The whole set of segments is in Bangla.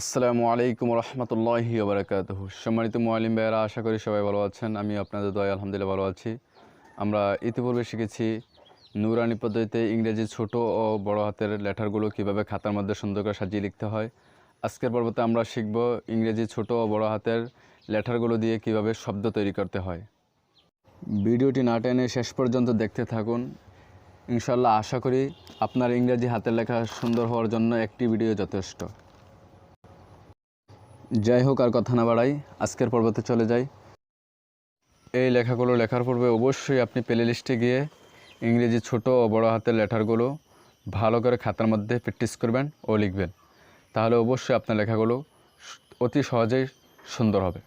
আসসালামু আলাইকুম রহমতুল্লাহি ওবরাকাত সম্মানিত মোয়ালিম ভাইয়েরা, আশা করি সবাই ভালো আছেন। আমি আপনাদের দয়া আলহামদুলিল্লাহ ভালো আছি। আমরা ইতিপূর্বে শিখেছি নুরানি পদ্ধতিতে ইংরেজি ছোট ও বড় হাতের লেটারগুলো কীভাবে খাতার মধ্যে সুন্দর করে সাজিয়ে লিখতে হয়। আজকের পর্বতে আমরা শিখব ইংরেজি ছোট ও বড় হাতের লেটারগুলো দিয়ে কীভাবে শব্দ তৈরি করতে হয়। ভিডিওটি না টেনে শেষ পর্যন্ত দেখতে থাকুন। ইনশাল্লাহ আশা করি আপনার ইংরেজি হাতের লেখা সুন্দর হওয়ার জন্য একটি ভিডিও যথেষ্ট। যাই হোক আর কথা না বাড়াই, আজকের পর্বতে চলে যাই। এই লেখাগুলো লেখার পূর্বে অবশ্যই আপনি প্লে লিস্টে গিয়ে ইংরেজি ছোট ও বড় হাতের লেটারগুলো ভালো করে খাতার মধ্যে প্র্যাকটিস করবেন ও লিখবেন। তাহলে অবশ্যই আপনার লেখাগুলো অতি সহজেই সুন্দর হবে।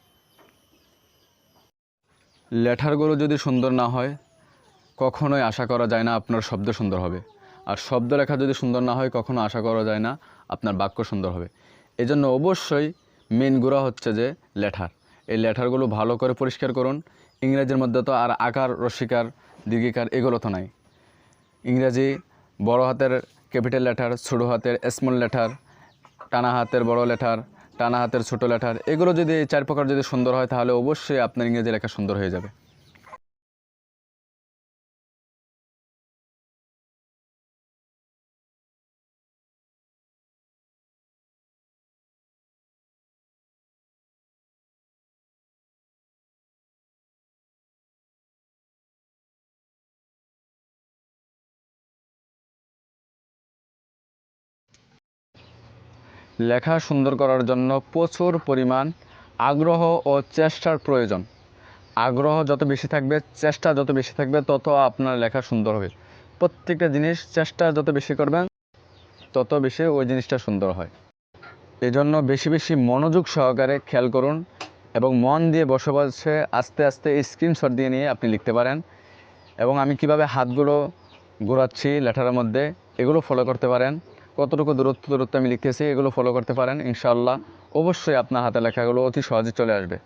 লেটারগুলো যদি সুন্দর না হয়, কখনোই আশা করা যায় না আপনার শব্দ সুন্দর হবে। আর শব্দ লেখা যদি সুন্দর না হয়, কখনো আশা করা যায় না আপনার বাক্য সুন্দর হবে। এজন্য অবশ্যই মেন গুঁড়া হচ্ছে যে লেঠার। এই লেঠারগুলো ভালো করে পরিষ্কার করুন। ইংরেজির মধ্যে তো আর আকার রসিকার দীর্ঘিকার এগুলো তো নাই। ইংরেজি বড় হাতের ক্যাপিটাল লেঠার, ছোটো হাতের স্মল লেঠার, টানা হাতের বড় লেটার টানা হাতের ছোটো লেটার এগুলো যদি চার প্রকার যদি সুন্দর হয় তাহলে অবশ্যই আপনার ইংরেজি লেখা সুন্দর হয়ে যাবে। লেখা সুন্দর করার জন্য প্রচুর পরিমাণ আগ্রহ ও চেষ্টার প্রয়োজন। আগ্রহ যত বেশি থাকবে, চেষ্টা যত বেশি থাকবে, তত আপনার লেখা সুন্দর হবে। প্রত্যেকটা জিনিস চেষ্টা যত বেশি করবেন, তত বেশি ওই জিনিসটা সুন্দর হয়। এই জন্য বেশি বেশি মনোযোগ সহকারে খেয়াল করুন এবং মন দিয়ে বসে বসে আস্তে আস্তে স্ক্রিনশট দিয়ে নিয়ে আপনি লিখতে পারেন এবং আমি কীভাবে হাতগুলো ঘোরাচ্ছি লেটারের মধ্যে, এগুলো ফলো করতে পারেন। কতটুকু দূরত্ব দূরত্ব আমি লিখতেছি, এগুলো ফলো করতে পারেন ইনশাল্লাহ অবশ্যই আপনার হাতে লেখাগুলো অতি সহজে চলে আসবে।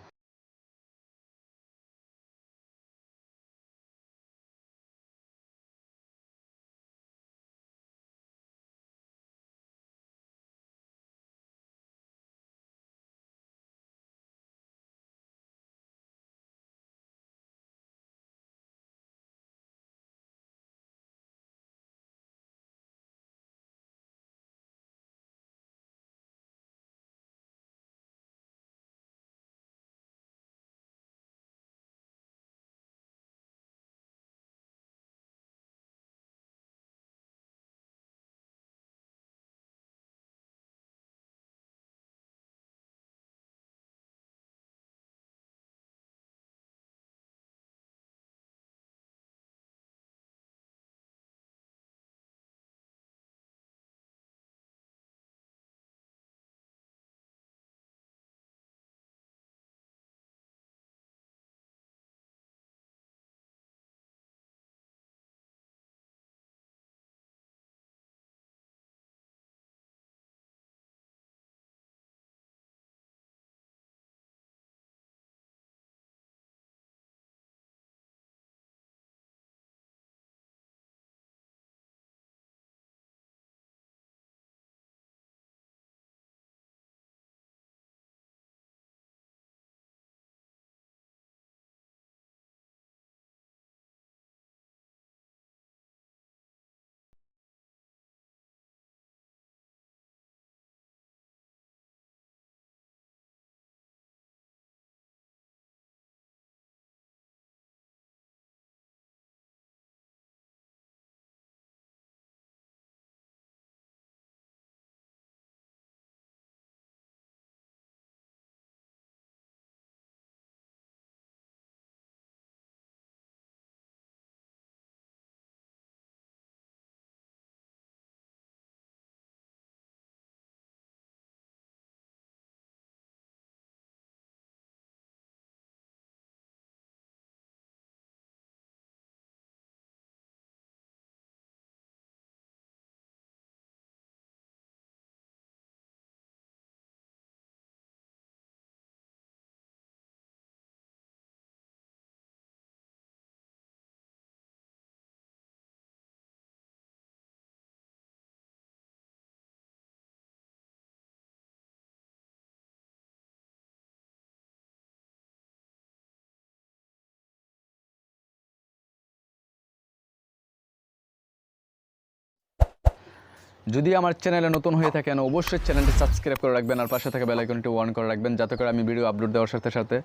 যদি আমার চ্যানেলে নতুন হয়ে থাকেন, অবশ্যই চ্যানেলটি সাবস্ক্রাইব করে রাখবেন আর পাশে থাকা বেলাইকনটি অন করে রাখবেন যাতে করে আমি ভিডিও আপলোড দেওয়ার সাথে সাথে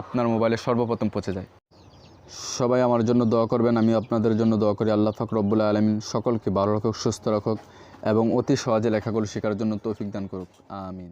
আপনার মোবাইলে সর্বপ্রথম পৌঁছে যায়। সবাই আমার জন্য দোয়া করবেন, আমি আপনাদের জন্য দোয়া করি। আল্লাহ ফাক রব্বুল্লাহ আলমিন সকলকে ভালো রাখুক, সুস্থ রাখুক এবং অতি সহজে লেখাগুলো শেখার জন্য তৌফিক দান করুক। আমিন।